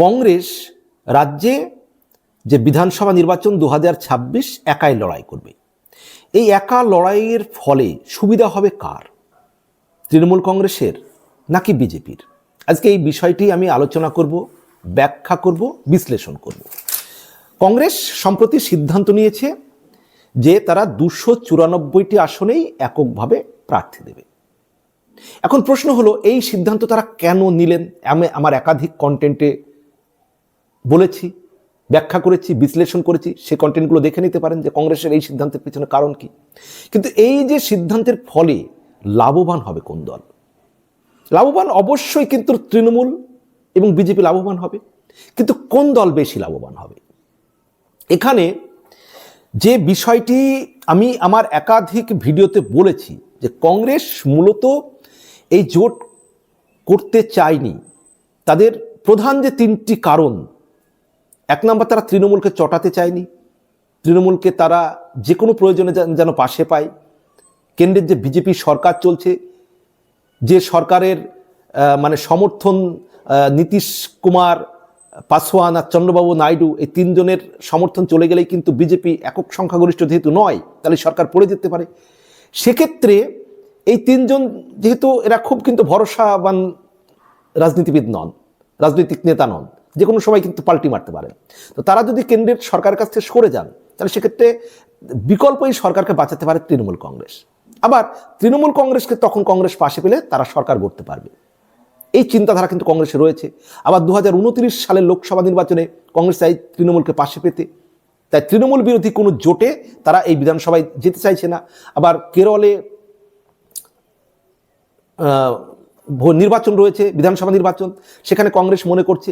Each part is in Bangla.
কংগ্রেস রাজ্যে যে বিধানসভা নির্বাচন দু হাজার ছাব্বিশ একাই লড়াই করবে। এই একা লড়াইয়ের ফলে সুবিধা হবে কার? তৃণমূল কংগ্রেসের নাকি বিজেপির? আজকে এই বিষয়টি আমি আলোচনা করব, ব্যাখ্যা করব, বিশ্লেষণ করব। কংগ্রেস সম্প্রতি সিদ্ধান্ত নিয়েছে যে তারা দুশো চুরানব্বইটি আসনেই এককভাবে প্রার্থী দেবে। এখন প্রশ্ন হলো, এই সিদ্ধান্ত তারা কেন নিলেন? আমি, আমার একাধিক কন্টেন্টে বলেছি, ব্যাখ্যা করেছি, বিশ্লেষণ করেছি, সে কন্টেন্টগুলো দেখে নিতে পারেন যে কংগ্রেসের এই সিদ্ধান্তের পিছনে কারণ কি। কিন্তু এই যে সিদ্ধান্তের ফলে লাভবান হবে কোন দল? লাভবান অবশ্যই কিন্তু তৃণমূল এবং বিজেপি লাভবান হবে, কিন্তু কোন দল বেশি লাভবান হবে? এখানে যে বিষয়টি আমি আমার একাধিক ভিডিওতে বলেছি যে কংগ্রেস মূলত এই জোট করতে চায়নি, তাদের প্রধান যে তিনটি কারণ এক নম্বর তারা তৃণমূলকে চটাতে চায়নি। তৃণমূলকে তারা যে কোনো প্রয়োজনে যেন- পাশে পায়। কেন্দ্রের যে বিজেপি সরকার চলছে, যে সরকারের মানে সমর্থন নীতিশ কুমার পাসওয়ান আর চন্দ্রবাবু নাইডু এই তিনজনের সমর্থন চলে গেলেই কিন্তু বিজেপি একক সংখ্যাগরিষ্ঠ যেহেতু নয়, তাহলে সরকার পড়ে যেতে পারে। সেক্ষেত্রে এই তিনজন যেহেতু এরা খুব কিন্তু ভরসাবান রাজনীতিবিদ নন, রাজনৈতিক নেতা নন। যে কোনো সময় কিন্তু পাল্টি মারতে পারেন। তো তারা যদি কেন্দ্রের সরকারের কাছ থেকে সরে যান, তাহলে সেক্ষেত্রে বিকল্প এই সরকারকে বাঁচাতে পারে তৃণমূল কংগ্রেস। আবার তৃণমূল কংগ্রেসকে তখন কংগ্রেস পাশে পেলে তারা সরকার গড়তে পারবে। এই চিন্তাধারা কিন্তু কংগ্রেসে রয়েছে। আবার দু হাজার উনত্রিশ সালের লোকসভা নির্বাচনে কংগ্রেস চাই তৃণমূলকে পাশে পেতে। তাই তৃণমূল বিরোধী কোনো জোটে তারা এই বিধানসভায় যেতে চাইছে না। আবার কেরলে নির্বাচন রয়েছে, বিধানসভা নির্বাচন। সেখানে কংগ্রেস মনে করছে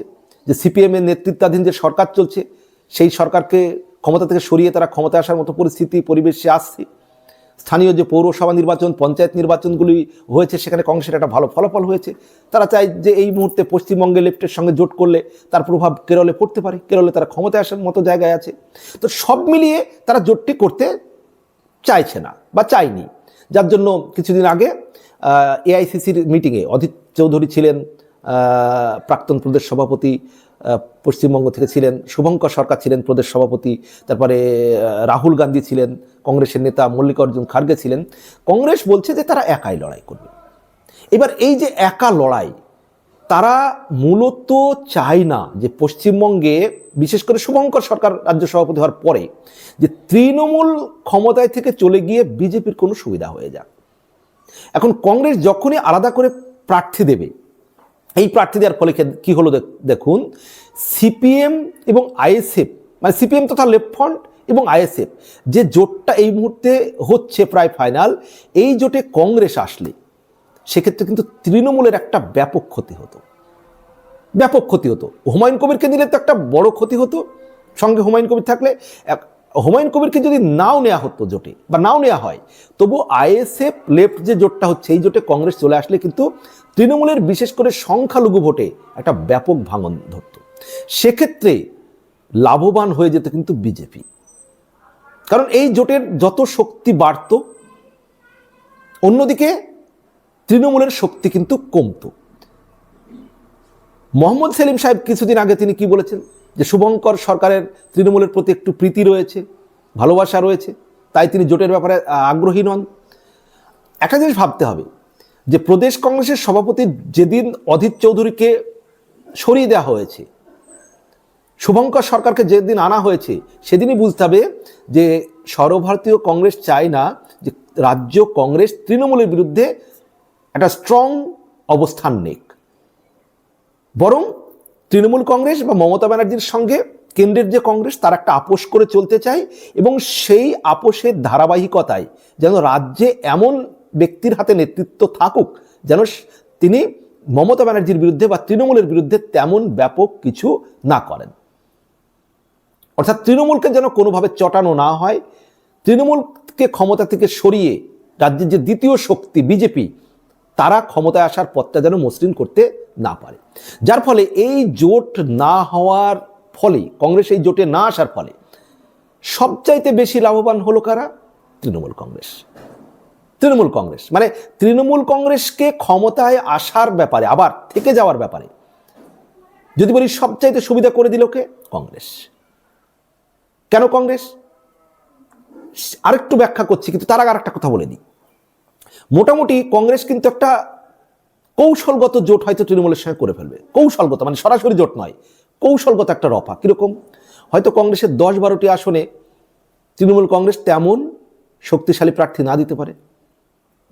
যে সিপিএমের নেতৃত্বাধীন যে সরকার চলছে, সেই সরকারকে ক্ষমতা থেকে সরিয়ে তারা ক্ষমতা আসার মতো পরিস্থিতি, পরিবেশে আসছে। স্থানীয় যে পৌরসভা নির্বাচন, পঞ্চায়েত নির্বাচনগুলি হয়েছে, সেখানে কংগ্রেসের একটা ভালো ফলাফল হয়েছে। তারা চায় যে এই মুহূর্তে পশ্চিমবঙ্গে লেফটের সঙ্গে জোট করলে তার প্রভাব কেরলে পড়তে পারে, কেরলে তারা ক্ষমতায় আসার মতো জায়গায় আছে। তো সব মিলিয়ে তারা জোটটি করতে চাইছে না বা চায়নি। যার জন্য কিছুদিন আগে এআইসিসির মিটিংয়ে অধীর চৌধুরী ছিলেন প্রাক্তন প্রদেশ সভাপতি পশ্চিমবঙ্গ থেকে ছিলেন শুভঙ্কর সরকার ছিলেন প্রদেশ সভাপতি, তারপরে রাহুল গান্ধী ছিলেন কংগ্রেসের নেতা, মল্লিকার্জুন খার্গে ছিলেন। কংগ্রেস বলছে যে তারা একাই লড়াই করবে। এবার এই যে একা লড়াই, তারা মূলত চায় না যে পশ্চিমবঙ্গে, বিশেষ করে শুভঙ্কর সরকার রাজ্য সভাপতি হওয়ার পরে, যে তৃণমূল ক্ষমতায় থেকে চলে গিয়ে বিজেপির কোনো সুবিধা হয়ে যাক। এখন কংগ্রেস যখনই আলাদা করে প্রার্থী দেবে এই প্রার্থী দেওয়ার ফলে কী হলো দেখ- দেখুন, সিপিএম এবং আইএসএফ মানে সিপিএম তথা লেফট ফ্রন্ট এবং আইএসএফ, যে জোটটা এই মুহূর্তে হচ্ছে প্রায় ফাইনাল, এই জোটে কংগ্রেস আসলে, সেক্ষেত্রে কিন্তু তৃণমূলের একটা ব্যাপক ক্ষতি হতো। ব্যাপক ক্ষতি হতো। হুমায়ুন কবিরকে নিলে তো একটা বড় ক্ষতি হতো। সঙ্গে হুমায়ুন কবির থাকলে এক হুমায়ুন কবিরকে যদি নাও নেওয়া হতো জোটে বা নাও নেওয়া হয়, তবু আইএসএফ লেফট যে জোটটা হচ্ছে, এই জোটে কংগ্রেস চলে আসলে কিন্তু তৃণমূলের বিশেষ করে সংখ্যালঘু ভোটে একটা ব্যাপক ভাঙন ধরত। সেক্ষেত্রে লাভবান হয়ে যেত কিন্তু বিজেপি। কারণ এই জোটের যত শক্তি বাড়ত, অন্যদিকে তৃণমূলের শক্তি কিন্তু কমতো। মোহাম্মদ সেলিম সাহেব কিছুদিন আগে তিনি কি বলেছেন? যে শুভঙ্কর সরকারের তৃণমূলের প্রতি একটু প্রীতি রয়েছে, ভালোবাসা রয়েছে, তাই তিনি জোটের ব্যাপারে আগ্রহী নন। একটা জিনিস ভাবতে হবে যে প্রদেশ কংগ্রেসের সভাপতি যেদিন অধীর চৌধুরীকে সরিয়ে দেওয়া হয়েছে, শুভঙ্কর সরকারকে যেদিন আনা হয়েছে, সেদিনই বুঝতে হবে যে সর্বভারতীয় কংগ্রেস চায় না যে রাজ্য কংগ্রেস তৃণমূলের বিরুদ্ধে একটা স্ট্রং অবস্থান নেক। বরং তৃণমূল কংগ্রেস বা মমতা ব্যানার্জির সঙ্গে কেন্দ্রের যে কংগ্রেস, তার একটা আপোষ করে চলতে চায় এবং সেই আপোষের ধারাবাহিকতায় যেন রাজ্যে এমন ব্যক্তির হাতে নেতৃত্ব থাকুক, যেন তিনি মমতা ব্যানার্জির বিরুদ্ধে বা তৃণমূলের বিরুদ্ধে তেমন ব্যাপক কিছু না করেন। অর্থাৎ তৃণমূলকে যেন কোনোভাবে চটানো না হয়, তৃণমূলকে ক্ষমতা থেকে সরিয়ে রাজ্যের যে দ্বিতীয় শক্তি বিজেপি, তারা ক্ষমতায় আসার পথটা যেন মসৃণ করতে না পারে। যার ফলে এই জোট না হওয়ার ফলে কংগ্রেস এই জোটে না আসার ফলে সবচাইতে বেশি লাভবান হলো কারা? তৃণমূল কংগ্রেস। তৃণমূল কংগ্রেস। মানে তৃণমূল কংগ্রেসকে ক্ষমতায় আসার ব্যাপারে, আবার থেকে যাওয়ার ব্যাপারে, যদি বলি সবচাইতে সুবিধা করে দিল কে? কংগ্রেস। কেন কংগ্রেস? আরেকটু ব্যাখ্যা করছি, কিন্তু তার আগে আরেকটা কথা বলে দিই মোটামুটি কংগ্রেস কিন্তু একটা কৌশলগত জোট হয়তো তৃণমূলের সঙ্গে করে ফেলবে। কৌশলগত মানে সরাসরি জোট নয়, কৌশলগত একটা রফা। কীরকম? হয়তো কংগ্রেসের দশ বারোটি আসনে তৃণমূল কংগ্রেস তেমন শক্তিশালী প্রার্থী না দিতে পারে।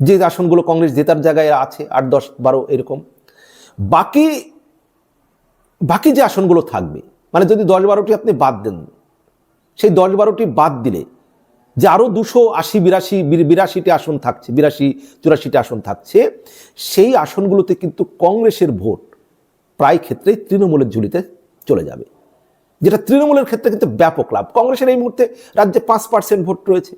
যে আসনগুলো কংগ্রেস জেতার জায়গায় আছে, আট, দশ, বারো এরকম। বাকি বাকি যে আসনগুলো থাকবে মানে যদি দশ, বারোটি আপনি বাদ দেন, সেই দশ, বারোটি বাদ দিলে যে আরও দুশো আশি, বিরাশি বিরাশিটি আসন থাকছে, বিরাশি, চুরাশিটি আসন থাকছে, সেই আসনগুলোতে কিন্তু কংগ্রেসের ভোট প্রায় ক্ষেত্রেই তৃণমূলের ঝুলিতে চলে যাবে। যেটা তৃণমূলের ক্ষেত্রে কিন্তু ব্যাপক লাভ। কংগ্রেসের এই মুহূর্তে রাজ্যে পাঁচ পার্সেন্ট ভোট রয়েছে।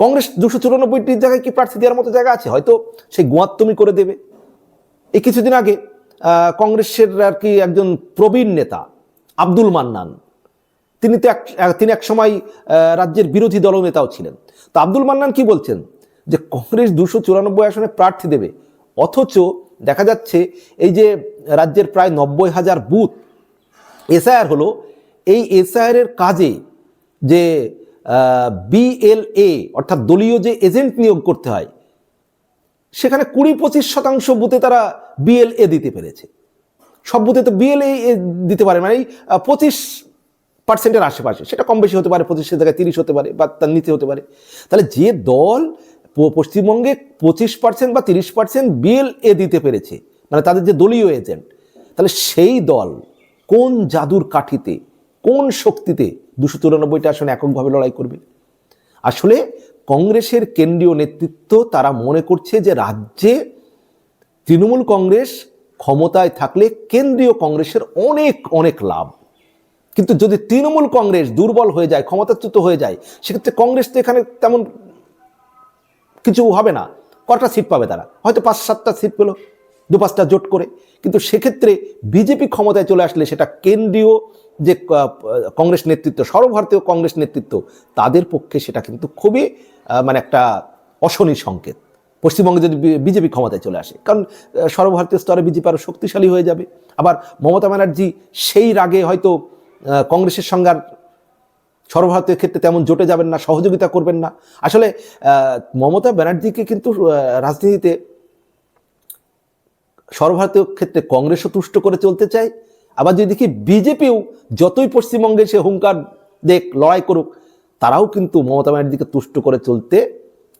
কংগ্রেস দুশো চুরানব্বইটির জায়গায় কি প্রার্থী দেওয়ার মতো জায়গা আছে? হয়তো সেই গোয়াত্তমি করে দেবে। এই কিছুদিন আগে কংগ্রেসের আর কি একজন প্রবীণ নেতা, আব্দুল মান্নান, তিনি তো এক তিনি এক সময় রাজ্যের বিরোধী দলনেতাও ছিলেন। তো আব্দুল মান্নান কি বলছেন? যে কংগ্রেস দুশো চুরানব্বই আসনে প্রার্থী দেবে। অথচ দেখা যাচ্ছে এই যে রাজ্যের প্রায় নব্বই হাজার বুথ, এসআইআর হলো, এই এসআইআর কাজে যে বিএলএ অর্থাৎ দলীয় যে এজেন্ট নিয়োগ করতে হয়, সেখানে কুড়ি পঁচিশ শতাংশ বুথে তারা বিএলএ দিতে পেরেছে। সব বুথে তো বিএলএ দিতে পারে মানে পঁচিশ পার্সেন্টের আশেপাশে। সেটা কম বেশি হতে পারে পঁচিশের জায়গায় তিরিশ হতে পারে বা তার নিচে হতে পারে। তাহলে যে দল পশ্চিমবঙ্গে পঁচিশ পার্সেন্ট বা তিরিশ পার্সেন্ট বিএলএ দিতে পেরেছে মানে তাদের যে দলীয় এজেন্ট, তাহলে সেই দল কোন জাদুর কাঠিতে, কোন শক্তিতে দুশো চুরানব্বইটা আসনে এককভাবে লড়াই করবে। আসলে কংগ্রেসের কেন্দ্রীয় নেতৃত্ব তারা মনে করছে যে রাজ্যে তৃণমূল কংগ্রেস ক্ষমতায় থাকলে কেন্দ্রীয় কংগ্রেসের অনেক অনেক লাভ। কিন্তু যদি তৃণমূল কংগ্রেস দুর্বল হয়ে যায়, ক্ষমতাচ্যুত হয়ে যায়, সেক্ষেত্রে কংগ্রেস তো এখানে তেমন কিছু হবে না। কটা সিট পাবে তারা? হয়তো পাঁচ সাতটা সিট পেল। দু পাঁচটা জোট করে। কিন্তু সেক্ষেত্রে বিজেপি ক্ষমতায় চলে আসলে সেটা কেন্দ্রীয় যে কংগ্রেস নেতৃত্ব, সর্বভারতীয় কংগ্রেস নেতৃত্ব, তাদের পক্ষে সেটা কিন্তু খুবই মানে একটা অশনি সংকেত। পশ্চিমবঙ্গে যদি বিজেপি ক্ষমতায় চলে আসে, কারণ সর্বভারতীয় স্তরে বিজেপি আরও শক্তিশালী হয়ে যাবে। আবার মমতা ব্যানার্জি সেই রাগে হয়তো কংগ্রেসের সঙ্গে আর সর্বভারতীয় ক্ষেত্রে তেমন জোটে যাবেন না, সহযোগিতা করবেন না। আসলে মমতা ব্যানার্জিকে কিন্তু রাজনীতিতে সর্বভারতীয় ক্ষেত্রে কংগ্রেসও তুষ্ট করে চলতে চায়। আবার যদি দেখি বিজেপিও যতই পশ্চিমবঙ্গে সে হুঙ্কার দেখ, লড়াই করুক, তারাও কিন্তু মমতা ব্যানার্জিকে তুষ্ট করে চলতে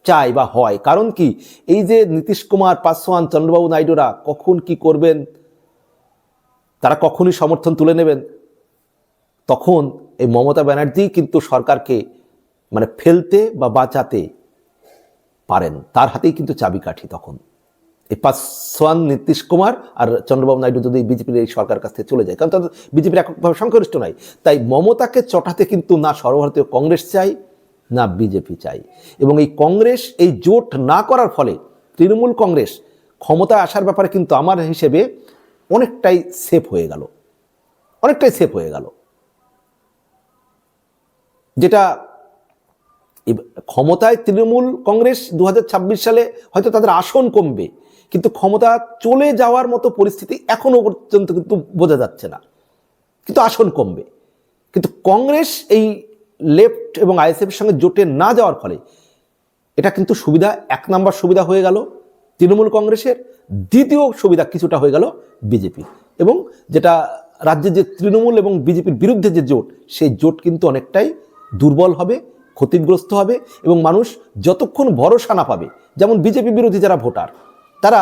চায় বা হয়। কারণ কি? এই যে নীতিশ কুমার, পাসওয়ান, চন্দ্রবাবু নাইডুরা কখন কি করবেন, তারা কখনই সমর্থন তুলে নেবেন, তখন এই মমতা ব্যানার্জি কিন্তু সরকারকে মানে ফেলতে বা বাঁচাতে পারেন। তার হাতেই কিন্তু চাবিকাঠি তখন। এই পাসওয়ান নীতিশ কুমার আর চন্দ্রবাবু নাইডু যদি বিজেপির এই সরকার কাছ থেকে চলে যায়, কারণ তাদের বিজেপির এককভাবে সংখ্যাগরিষ্ঠ নাই। তাই মমতাকে চটাতে কিন্তু না সর্বভারতীয় কংগ্রেস চাই, না বিজেপি চাই। এবং এই কংগ্রেস এই জোট না করার ফলে তৃণমূল কংগ্রেস ক্ষমতায় আসার ব্যাপারে কিন্তু আমার হিসেবে অনেকটাই সেফ হয়ে গেল। অনেকটাই সেফ হয়ে গেল। যেটা ক্ষমতায় তৃণমূল কংগ্রেস দু হাজার ছাব্বিশ সালে হয়তো তাদের আসন কমবে কিন্তু ক্ষমতা চলে যাওয়ার মতো পরিস্থিতি এখনও পর্যন্ত কিন্তু বোঝা যাচ্ছে না। কিন্তু আসন কমবে। কিন্তু কংগ্রেস এই লেফট এবং আইএসএফের সঙ্গে জোটে না যাওয়ার ফলে এটা কিন্তু সুবিধা, এক নাম্বার সুবিধা হয়ে গেল তৃণমূল কংগ্রেসের, দ্বিতীয় সুবিধা কিছুটা হয়ে গেল বিজেপি। এবং যেটা রাজ্যে যে তৃণমূল এবং বিজেপির বিরুদ্ধে যে জোট, সেই জোট কিন্তু অনেকটাই দুর্বল হবে, ক্ষতিগ্রস্ত হবে এবং মানুষ যতক্ষণ ভরসা না পাবে, যেমন বিজেপি বিরোধী যারা ভোটার তারা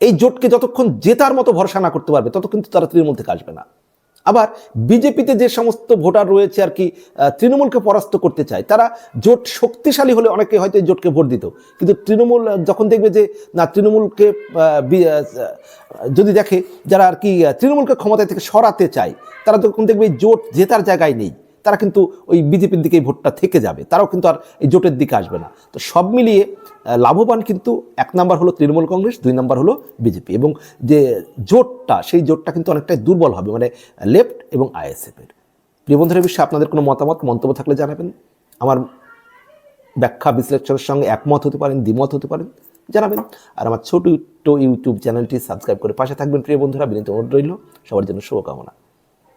এই জোটকে যতক্ষণ জেতার মতো ভরসা না করতে পারবে তত কিন্তু তারা তৃণমূল থেকে আসবে না। আবার বিজেপিতে যে সমস্ত ভোটার রয়েছে আর কি তৃণমূলকে পরাস্ত করতে চায়, তারা জোট শক্তিশালী হলে অনেকে হয়তো এই জোটকে ভোট দিত। কিন্তু তৃণমূল যখন দেখবে যে, না, তৃণমূলকে যদি দেখে যারা আর কি তৃণমূলকে ক্ষমতায় থেকে সরাতে চায়, তারা যখন দেখবে জোট জেতার জায়গায় নেই, তারা কিন্তু ওই বিজেপির দিকেই ভোটটা থেকে যাবে, তারাও কিন্তু আর এই জোটের দিকে আসবে না। তো সব মিলিয়ে লাভবান কিন্তু এক নাম্বার হলো তৃণমূল কংগ্রেস, দুই নাম্বার হলো বিজেপি। এবং যে জোটটা, সেই জোটটা কিন্তু অনেকটাই দুর্বল হবে মানে লেফট এবং আইএসএফের প্রিয় বন্ধুরা বিষয়ে আপনাদের কোনো মতামত, মন্তব্য থাকলে জানাবেন। আমার ব্যাখ্যা বিশ্লেষণের সঙ্গে একমত হতে পারেন, দ্বিমত হতে পারেন, জানাবেন। আর আমার ছোট ইউটিউব চ্যানেলটি সাবস্ক্রাইব করে পাশে থাকবেন। প্রিয় বন্ধুরা, বিনীত অনুরোধ রইল। সবার জন্য শুভকামনা।